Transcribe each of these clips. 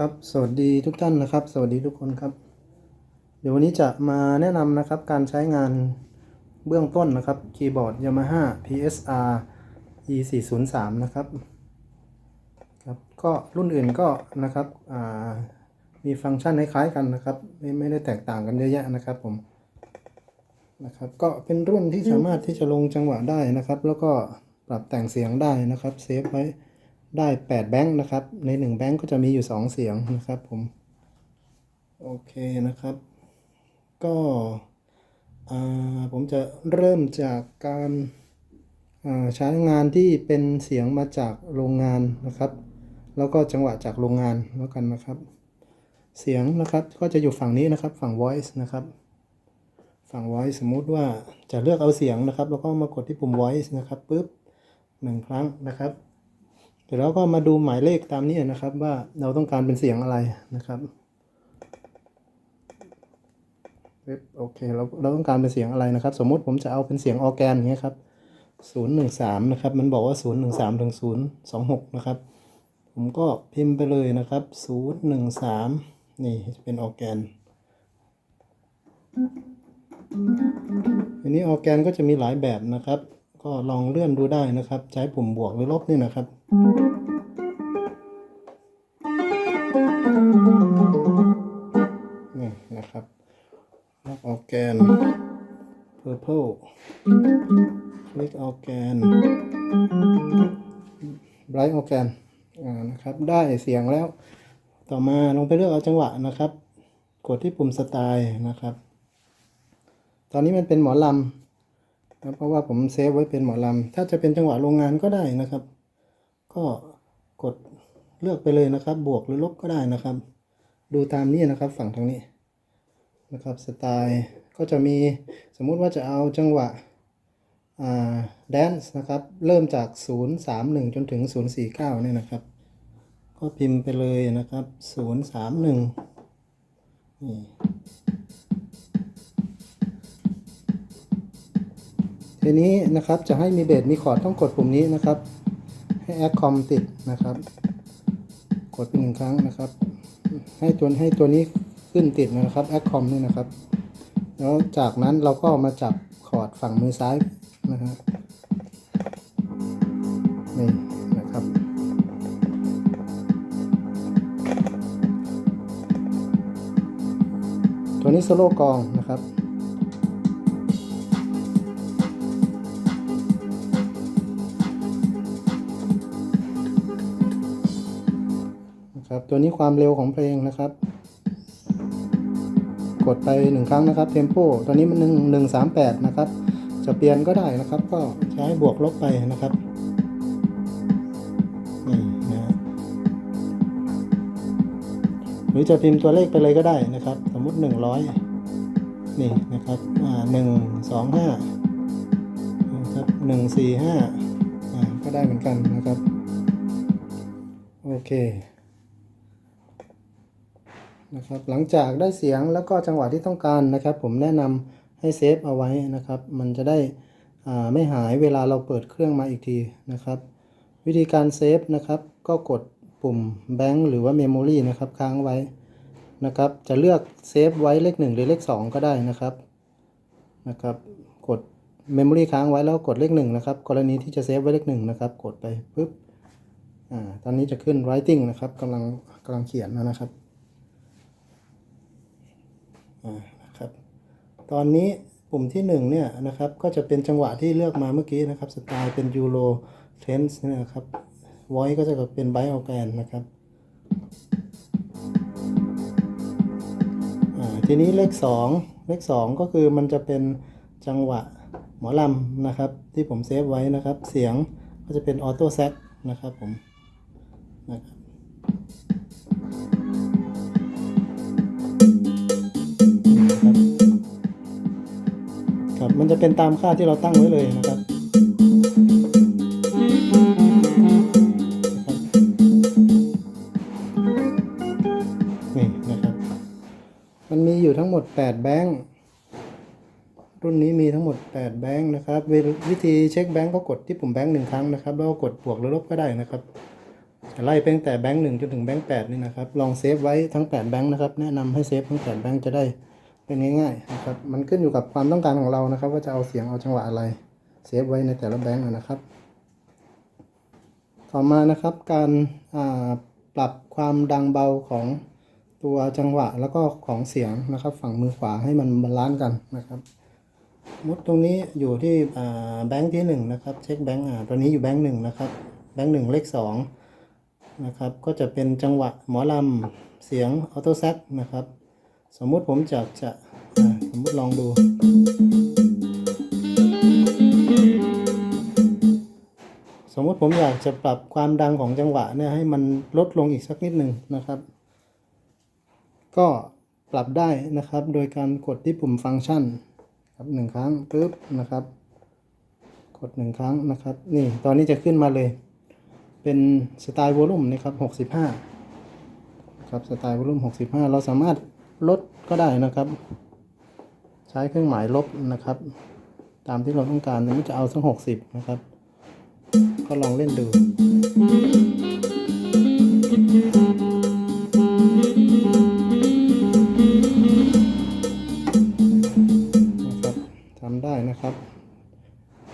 ครับ สวัสดีทุกท่านนะครับ สวัสดีทุกคนครับ เดี๋ยววันนี้จะมาแนะนำนะครับการใช้งานเบื้องต้นนะครับคีย์บอร์ด Yamaha PSR E 4 0 3 นะครับครับ ก็รุ่นอื่นก็นะครับมีฟังก์ชันคล้ายๆกันนะครับ ไม่ไม่ได้แตกต่างกันเยอะแยะนะครับผมนะครับ ก็เป็นรุ่นที่สามารถที่จะลงจังหวะได้นะครับ แล้วก็ปรับแต่งเสียงได้นะครับเซฟไว้ ได้8แบงค์นะครับ ใน1แบงค์ก็จะมีอยู่ 2 เสียงนะครับผม โอเคนะครับ ก็ผมจะเริ่มจากการใช้งานที่เป็นเสียงมาจากโรงงานนะครับ แล้วก็จังหวะจากโรงงานแล้วกันนะครับ เสียงนะครับก็จะอยู่ฝั่งนี้นะครับ ฝั่ง voice นะครับ ฝั่ง voice สมมุติว่าจะเลือกเอาเสียงนะครับ แล้วก็มากดที่ปุ่ม voice นะครับปุ๊บหนึ่งครั้งนะครับ ดี๋ยวเราก็มาดูหมายเลขตามนี้นะครับ ว่าเราต้องการเป็นเสียงอะไรนะครับโอเคเราเราต้องการเป็นเสียงอะไรนะครับ สมมติผมจะเอาเป็นเสียงออแกนอย่างเงี้ยครับศูนย์หนึ่งสามนะครับ มันบอกว่าศูนย์หนึ่งสามถึงศูนย์สองหกนะครับ ผมก็พิมพ์ไปเลยนะครับศูนย์หนึ่งสามนี่เป็นออแกนทีนี้ออแกนก็จะมีหลายแบบนะครับ ก็ลองเลื่อนดูได้นะครับ ใช้ปุ่มบวกหรือลบนี่นะครับ นี่นะครับล็อกออร์แกน purple คลิกออร์แกน bright ออร์แกนนะครับ ได้เสียงแล้ว ต่อมาลงไปเลือกเอาจังหวะนะครับ กดที่ปุ่มสไตล์นะครับ ตอนนี้มันเป็นหมอลำนะเพราะว่าผมเซฟไว้เป็นหมอลำ ถ้าจะเป็นจังหวะโรงงานก็ได้นะครับ ก็กดเลือกไปเลยนะครับ บวกหรือลบก็ได้นะครับ ดูตามนี้นะครับฝั่งทางนี้นะครับสไตล์ก็จะมีสมมุติว่าจะเอาจังหวะอ่าแดนซ์นะครับ เริ่มจาก 0 3 1 จนถึง 0 4 9เนี่ยนะครับ ก็พิมพ์ไปเลยนะครับ 0 3 1นี่ทีนี้นะครับจะให้มีเบสมีคอร์ดต้องกดปุ่มนี้นะครับ ให้แอดคอมติดนะครับ กดไปหนึ่งครั้งนะครับ ให้ตัวให้ตัวนี้ขึ้นติดนะครับแอดคอมนี่นะครับ แล้วจากนั้นเราก็มาจับคอร์ดฝั่งมือซ้ายนะฮะนี่นะครับตัวนี้โซโล่กองนะครับ ตัวนี้ความเร็วของเพลงนะครับ กดไปหนึ่งครั้งนะครับเทมโปตอนนี้มันหนึ่งหนึ่งสามแปดนะครับ จะเปลี่ยนก็ได้นะครับ ก็ใช้บวกลบไปนะครับนี่นะฮะหรือจะพิมพ์ตัวเลขไปเลยก็ได้นะครับ สมมุติหนึ่งร้อยนี่นะครับอ่าหนึ่งสองห้านะครับหนึ่งสี่ห้าอ่าก็ได้เหมือนกันนะครับ โอเค นะครับ หลังจากได้เสียงแล้วก็จังหวะที่ต้องการนะครับ ผมแนะนำให้เซฟเอาไว้นะครับ มันจะได้ไม่หายเวลาเราเปิดเครื่องมาอีกทีนะครับ วิธีการเซฟนะครับ ก็กดปุ่มแบงค์หรือว่า Memory นะครับค้างไว้นะครับ จะเลือกเซฟไว้เลข 1 หรือเลข 2 ก็ได้นะครับนะครับ กด Memory ค้างไว้แล้วกดเลข 1 นะครับ กรณีที่จะเซฟไว้เลข 1 นะครับ กดไปปุ๊บอ่าตอนนี้จะขึ้น writing นะครับกำลังกำลังเขียนนะครับ นะครับ ตอนนี้ปุ่มที่1เนี่ยนะครับก็จะเป็นจังหวะที่เลือกมาเมื่อกี้นะครับสไตล์เป็นยูโรเทนส์เนี่ยนะครับไว้ก็จะเป็นไบออแกนนะครับทีนี้เลข 2 เลข 2 ก็คือมันจะเป็นจังหวะหมอลำนะครับ ที่ผมเซฟไว้นะครับ เสียงก็จะเป็นออโต้แซกนะครับผมนะครับ มันจะเป็นตามค่าที่เราตั้งไว้เลยนะครับนี่นะครับ มันมีอยู่ทั้งหมด 8 แบงค์รุ่นนี้มีทั้งหมด 8 แบงค์นะครับ วิธีเช็คแบงค์ก็กดที่ปุ่มแบงค์หนึ่งครั้งนะครับ แล้วก็กดบวกหรือลบก็ได้นะครับไล่ไปตั้งแต่แบงค์หนึ่งจนถึงแบงค์แปดนี่นะครับ ลองเซฟไว้ทั้งแปดแบงค์นะครับ แนะนำให้เซฟทั้งแปดแบงค์จะได้ เป็นง่ายๆนะครับมันขึ้นอยู่กับความต้องการของเรานะครับ ว่าจะเอาเสียงเอาจังหวะอะไรเซฟไว้ในแต่ละแบงค์นะครับ ต่อมานะครับการปรับความดังเบาของตัวจังหวะแล้วก็ของเสียงนะครับ ฝั่งมือขวาให้มันบาลานซ์กันนะครับมุดตรงนี้อยู่ที่แบงค์ที่หนึ่งนะครับเช็คแบงค์อ่าตัวนี้อยู่แบงค์หนึ่งนะครับแบงค์หนึ่งเลขสองนะครับก็จะเป็นจังหวะหมอลำเสียงออโต้แซกนะครับ สมมุติผมจะจะสมมุติลองดู สมมติผมอยากจะปรับความดังของจังหวะเนี่ยให้มันลดลงอีกสักนิดหนึ่งนะครับ ก็ปรับได้นะครับ โดยการกดที่ปุ่มฟังก์ชันครับหนึ่งครั้งปึ๊บนะครับ กดหนึ่งครั้งนะครับ นี่ตอนนี้จะขึ้นมาเลย เป็นสไตล์วอลลุ่มนะครับหกสิบห้าครับสไตล์วอลลุ่มหกสิบห้าเราสามารถ ลดก็ได้นะครับ ใช้เครื่องหมายลบนะครับ ตามที่เราต้องการไม่จะเอาสักหกสิบนะครับ ก็ลองเล่นดูนะครับทำได้นะครับ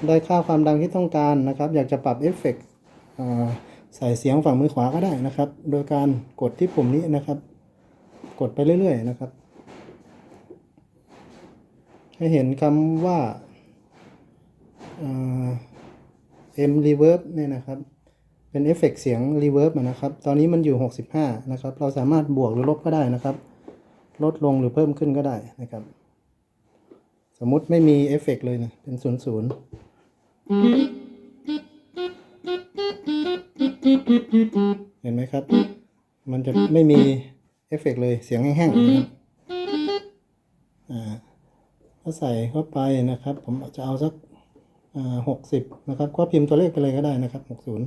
ได้ค่าความดังที่ต้องการนะครับ อยากจะปรับเอฟเฟกต์ใส่เสียงฝั่งมือขวาก็ได้นะครับ โดยการกดที่ปุ่มนี้นะครับ กดไปเรื่อย ๆ นะครับ ให้เห็นคำว่าอ่า M reverb เนี่ยนะครับ เป็นเอฟเฟกต์เสียง reverb อะนะครับ ตอนนี้มันอยู่ 65 นะครับ เราสามารถบวกหรือลบก็ได้นะครับ ลดลงหรือเพิ่มขึ้นก็ได้นะครับ สมมติไม่มีเอฟเฟกต์เลยนะเป็น 00 เห็นไหมครับ มันจะไม่มี เอฟเฟกต์เลยเสียงแห้งๆนะครับอ่าก็ใส่เข้าไปนะครับ ผมจะเอาสักอ่าหกสิบนะครับ ก็พิมพ์ตัวเลขไปเลยก็ได้นะครับหกศูนย์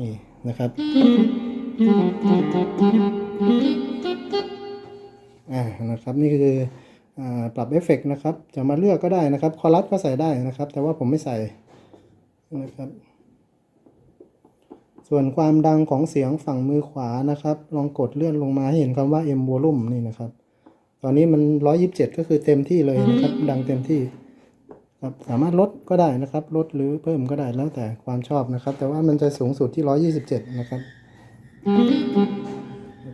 นี่นะครับอ่านะครับนี่คืออ่าปรับเอฟเฟกต์นะครับ จะมาเลือกก็ได้นะครับ คอรัสก็ใส่ได้นะครับ แต่ว่าผมไม่ใส่นะครับ ส่วนความดังของเสียงฝั่งมือขวานะครับ ลองกดเลื่อนลงมาให้เห็นคำว่า M volume นี่นะครับ ตอนนี้มัน 127 ก็คือเต็มที่เลยนะครับ ดังเต็มที่ครับสามารถลดก็ได้นะครับ ลดหรือเพิ่มก็ได้แล้วแต่ความชอบนะครับ แต่ว่ามันจะสูงสุดที่ 127 นะครับ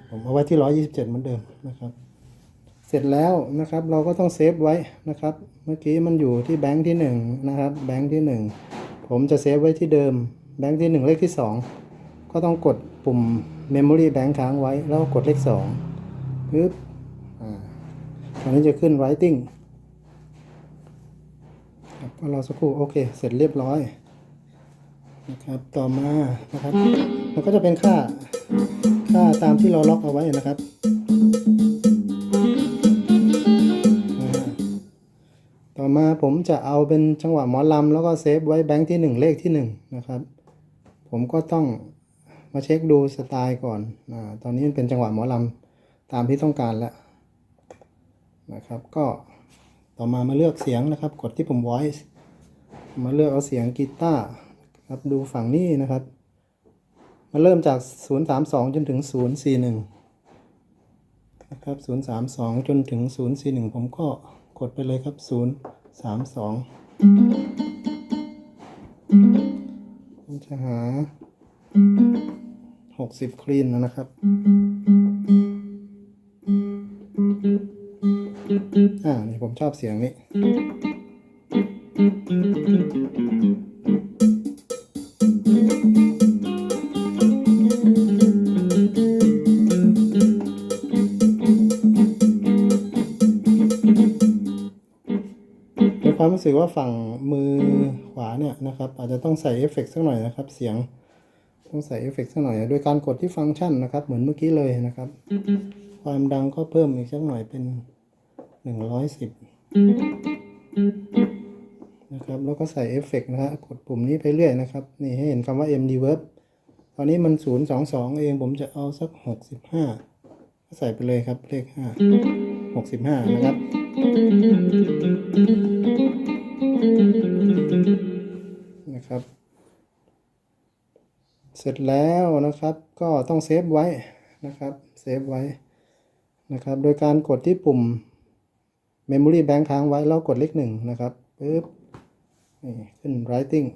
ผมเอาไว้ที่ 127 เหมือนเดิมนะครับ เสร็จแล้วนะครับ เราก็ต้องเซฟไว้นะครับ เมื่อกี้มันอยู่ที่แบงค์ที่1นะครับ แบงค์ที่ 1 ผมจะเซฟไว้ที่เดิมแบงค์ที่ 1 เลขที่ 2 ก็ต้องกดปุ่ม Memory Bank ค้างไว้ แล้วกดเลข2ปึ๊บอ่าตอนนี้จะขึ้น Writing ก็รอสักครู่ โอเค เสร็จเรียบร้อย นะครับ ต่อมานะครับ มันก็จะเป็นค่า ค่าตามที่เราล็อกเอาไว้นะครับอ่าต่อมาผมจะเอาเป็นจังหวะหมอลำแล้วก็เซฟไว้แบงค์ที่หนึ่งเลขที่หนึ่งนะครับ ผมก็ต้อง มาเช็คดูสไตล์ก่อนอ่าตอนนี้มันเป็นจังหวะหมอลำตามที่ต้องการแล้วนะครับ ก็ต่อมามาเลือกเสียงนะครับ กดที่ปุ่ม voice มาเลือกเอาเสียงกีตาร์ครับดูฝั่งนี้นะครับ มาเริ่มจาก 032 จนถึง 041 นะครับ 032 จนถึง 041 ผมก็กดไปเลยครับ 032ผมจะหา 60คลีนนะครับ อ่านี่ผมชอบเสียงนี้ ในความรู้สึกว่าฝั่งมือขวาเนี่ยนะครับ อาจจะต้องใส่เอฟเฟกต์สักหน่อยนะครับ เสียง ต้องใส่เอฟเฟกต์สักหน่อย โดยการกดที่ฟังก์ชันนะครับ เหมือนเมื่อกี้เลยนะครับ ความดังก็เพิ่มอีกสักหน่อยเป็นหนึ่งร้อยสิบนะครับ แล้วก็ใส่เอฟเฟกต์นะฮะกดปุ่มนี้ไปเรื่อยนะครับ นี่ให้เห็นคำว่า M reverb ตอนนี้มันศูนย์สองสองเองผมจะเอาสักหกสิบห้าก็ใส่ไปเลยครับเลขห้าหกสิบห้านะครับ เสร็จแล้วนะครับ ก็ต้องเซฟไว้นะครับ เซฟไว้นะครับ โดยการกดที่ปุ่ม Memory Bank ค้างไว้แล้วกดเลขหนึ่งนะครับปึ๊บนี่ขึ้น Writing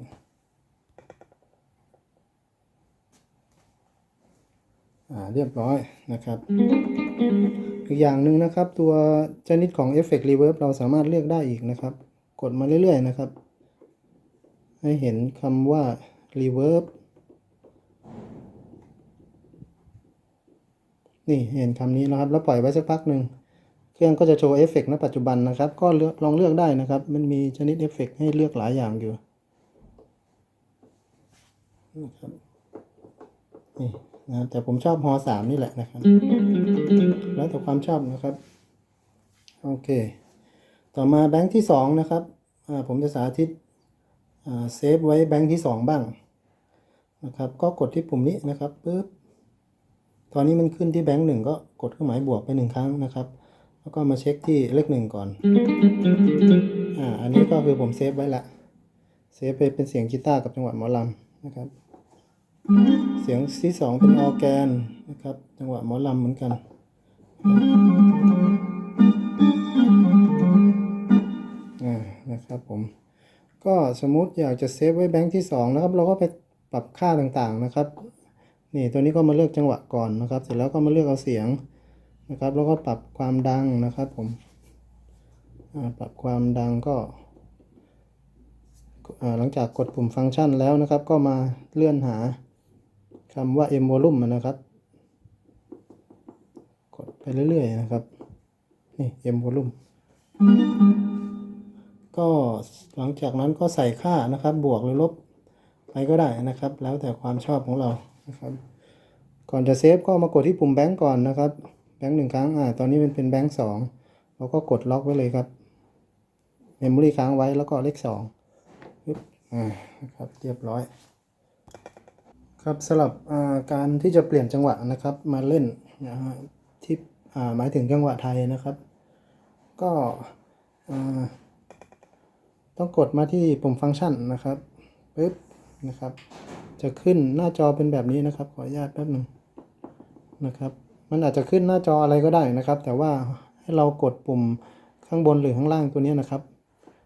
อ่าเรียบร้อยนะครับ อีกอย่างหนึ่งนะครับ ตัวชนิดของ Effect Reverb เราสามารถเลือกได้อีกนะครับ กดมาเรื่อยๆนะครับ ให้เห็นคำว่า Reverb นี่เห็นคำนี้นะครับ แล้วปล่อยไว้สักพักหนึ่งเครื่องก็จะโชว์เอฟเฟกต์ณปัจจุบันนะครับ ก็เลือกลองเลือกได้นะครับ มันมีชนิดเอฟเฟกต์ให้เลือกหลายอย่างอยู่นะครับนี่นะแต่ผมชอบฮอสามนี่แหละนะครับ แล้วแต่ความชอบนะครับ โอเค ต่อมาแบงค์ที่สองนะครับผมจะสาธิตเซฟไว้แบงค์ที่สองบ้างนะครับ ก็กดที่ปุ่มนี้นะครับปึ๊บ ตอนนี้มันขึ้นที่แบงค์หนึ่งก็กดเครื่องหมายบวกไปหนึ่งครั้งนะครับ แล้วก็มาเช็คที่เลขหนึ่งก่อน อ่า อันนี้ก็คือผมเซฟไว้ละ เซฟไปเป็นเสียงกีตาร์กับจังหวะหมอลำนะครับ เสียงที่สองเป็นออแกนนะครับ จังหวะหมอลำเหมือนกันนะครับผม ก็สมมุติอยากจะเซฟไว้แบงค์ที่สองนะครับ เราก็ไปปรับค่าต่างๆนะครับ นี่ตัวนี้ก็มาเลือกจังหวะก่อนนะครับ เสร็จแล้วก็มาเลือกเอาเสียงนะครับ แล้วก็ปรับความดังนะครับ ผมปรับความดังก็หลังจากกดปุ่มฟังก์ชันแล้วนะครับ ก็มาเลื่อนหาคำว่า M volume นะครับ กดไปเรื่อยๆนะครับ นี่ M volume ก็หลังจากนั้นก็ใส่ค่านะครับ บวกหรือลบไปก็ได้นะครับ แล้วแต่ความชอบของเรา นะครับก่อนจะเซฟก็มากดที่ปุ่มแบงก์ก่อนนะครับแบงก์หนึ่งครั้งอ่าตอนนี้มันเป็นแบงก์สองเราก็กดล็อกไว้เลยครับเมมโมรี่ค้างไว้แล้วก็เลขสองปึ๊บอ่านะครับเรียบร้อย ครับสำหรับอ่าการที่จะเปลี่ยนจังหวะนะครับ มาเล่นนะฮะที่อ่าหมายถึงจังหวะไทยนะครับ ก็อ่าต้องกดมาที่ปุ่มฟังก์ชันนะครับปึ๊บ นะครับ จะขึ้นหน้าจอเป็นแบบนี้นะครับ ขออนุญาตแป๊บหนึ่งนะครับ มันอาจจะขึ้นหน้าจออะไรก็ได้นะครับ แต่ว่าให้เรากดปุ่มข้างบนหรือข้างล่างตัวนี้นะครับ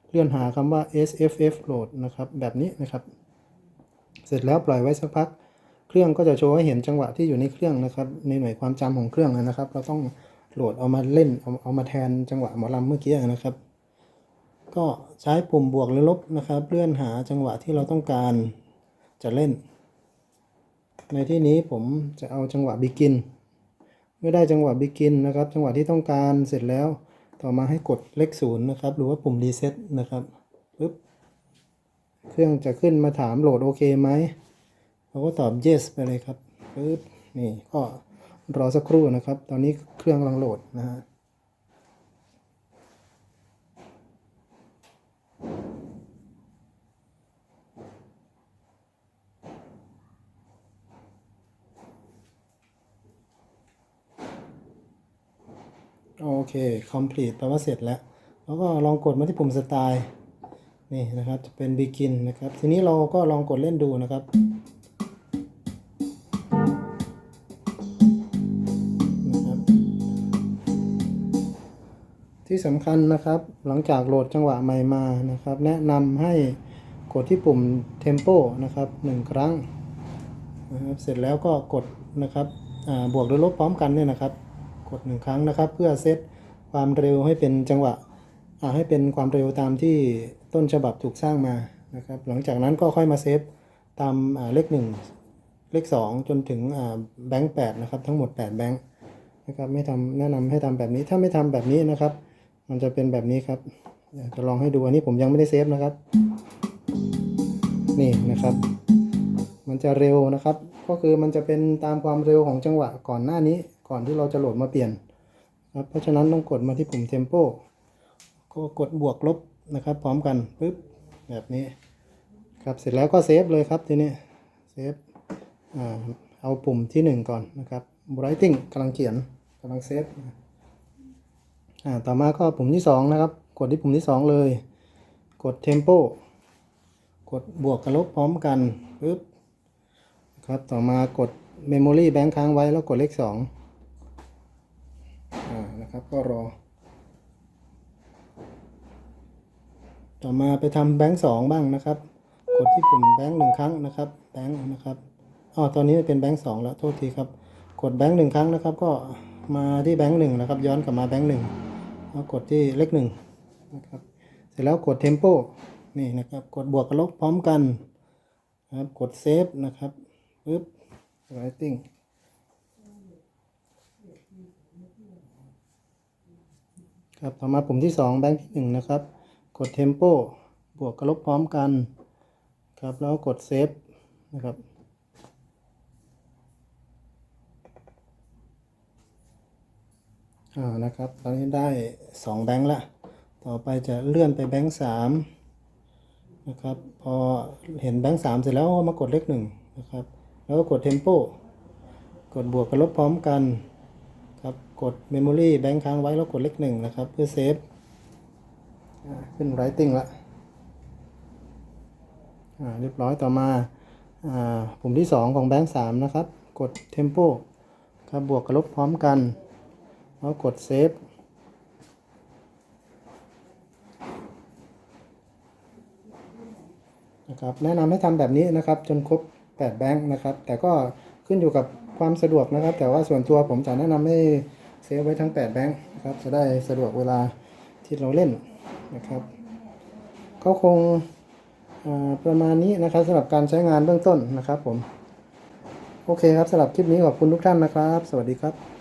เลื่อนหาคำว่า SFF load นะครับ แบบนี้นะครับ เสร็จแล้วปล่อยไว้สักพัก เครื่องก็จะโชว์ให้เห็นจังหวะที่อยู่ในเครื่องนะครับ ในหน่วยความจำของเครื่องนะครับ เราต้องโหลดเอามาเล่นเอาเอามาแทนจังหวะหมอลำเมื่อกี้นะครับ ก็ใช้ปุ่มบวกหรือลบนะครับ เลื่อนหาจังหวะที่เราต้องการ จะเล่น ในที่นี้ผมจะเอาจังหวะ begin เมื่อได้จังหวะ begin นะครับ จังหวะที่ต้องการเสร็จแล้ว ต่อมาให้กดเลขศูนย์นะครับ หรือว่าปุ่ม reset นะครับปึ๊บ เครื่องจะขึ้นมาถามโหลดโอเคไหมเราก็ตอบ yes ไปเลยครับปึ๊บ นี่ก็รอสักครู่นะครับ ตอนนี้เครื่องกำลังโหลดนะฮะ โอเค complete แปลว่าเสร็จแล้ว แล้วก็ลองกดมาที่ปุ่มสไตล์นี่นะครับจะเป็น begin นะครับ ทีนี้เราก็ลองกดเล่นดูนะครับนะครับ ที่สำคัญนะครับหลังจากโหลดจังหวะใหม่มานะครับ แนะนำให้กดที่ปุ่ม tempo นะครับหนึ่งครั้งนะครับเสร็จแล้วก็กดนะครับบวกหรือลบพร้อมกันเนี่ยนะครับ ดหนึ่งครั้งนะครับ เพื่อเซตความเร็วให้เป็นจังหวะให้เป็นความเร็วตามที่ต้นฉบับถูกสร้างมานะครับ หลังจากนั้นก็ค่อยมาเซฟตามาเลขหนึ่งเลขสองจนถึงแบงค์แปดนะครับ ทั้งหมด8แบงค์นะครับไม่ทำแนะนำให้ทำแบบนี้ถ้าไม่ทำแบบนี้นะครับ มันจะเป็นแบบนี้ครับจะลองให้ดูอันนี้ผมยังไม่ได้เซฟนะครับ นี่นะครับ มันจะเร็วนะครับ ก็คือมันจะเป็นตามความเร็วของจังหวะก่อนหน้านี้ ก่อนที่เราจะโหลดมาเปลี่ยนครับเพราะฉะนั้นต้องกดมาที่ปุ่มเทมโปก็กดบวกลบนะครับ พร้อมกันปึ๊บแบบนี้ครับเสร็จแล้วก็เซฟเลยครับทีนี้เซฟเอาปุ่มที่ 1 ก่อนนะครับ writing กำลังเขียนกำลังเซฟต่อมาก็ปุ่มที่ 2 นะครับ กดที่ปุ่มที่ 2 เลย กด tempo กดบวกกับลบพร้อมกันปึ๊บครับต่อมากด memory bank ค้างไว้แล้วกดเลข2 ก็รอ ต่อมาไปทำแบงค์สองบ้างนะครับ กดที่ปุ่มแบงค์หนึ่งครั้งนะครับ แบงค์นะครับอ๋อตอนนี้เป็นแบงค์สองแล้ว โทษทีครับ กดแบงค์หนึ่งครั้งนะครับ ก็มาที่แบงค์หนึ่งนะครับ ย้อนกลับมาแบงค์หนึ่งแล้วกดที่เลขหนึ่งนะครับ เสร็จแล้วกดเทมโปนี่นะครับ กดบวกกับลบพร้อมกันนะครับ กดเซฟนะครับปึ๊บไรติ้ง ครับต่อมาปุ่มที่สองแบงค์ที่หนึ่งนะครับ กดเทมโปบวกกับลบพร้อมกัน ครับ แล้วกดเซฟนะครับอ่านะครับ ตอนนี้ได้สองแบงค์ละ ต่อไปจะเลื่อนไปแบงค์สามนะครับ พอเห็นแบงค์สามเสร็จแล้วมากดเลขหนึ่งนะครับ แล้วก็กดเทมโปกดบวกกับลบพร้อมกัน กด Memory แบงค์ค้างไว้แล้วกดเลขหนึ่งนะครับ เพื่อเซฟขึ้น Writing ละอ่าเรียบร้อยต่อมาอ่าปุ่มที่สองของแบงค์สามนะครับ กด Tempo ครับบวกกับลบพร้อมกัน แล้วกดเซฟนะครับแนะนำให้ทำแบบนี้นะครับ จนครบ 8 แบงค์นะครับ แต่ก็ขึ้นอยู่กับความสะดวกนะครับ แต่ว่าส่วนตัวผมจะแนะนำให้ เซฟไว้ทั้ง 8 แบงค์นะครับจะได้สะดวกเวลาที่เราเล่นนะครับก็คงอ่าประมาณนี้นะครับสำหรับการใช้งานเบื้องต้นนะครับผม โอเคครับสำหรับคลิปนี้ขอบคุณทุกท่านนะครับ สวัสดีครับ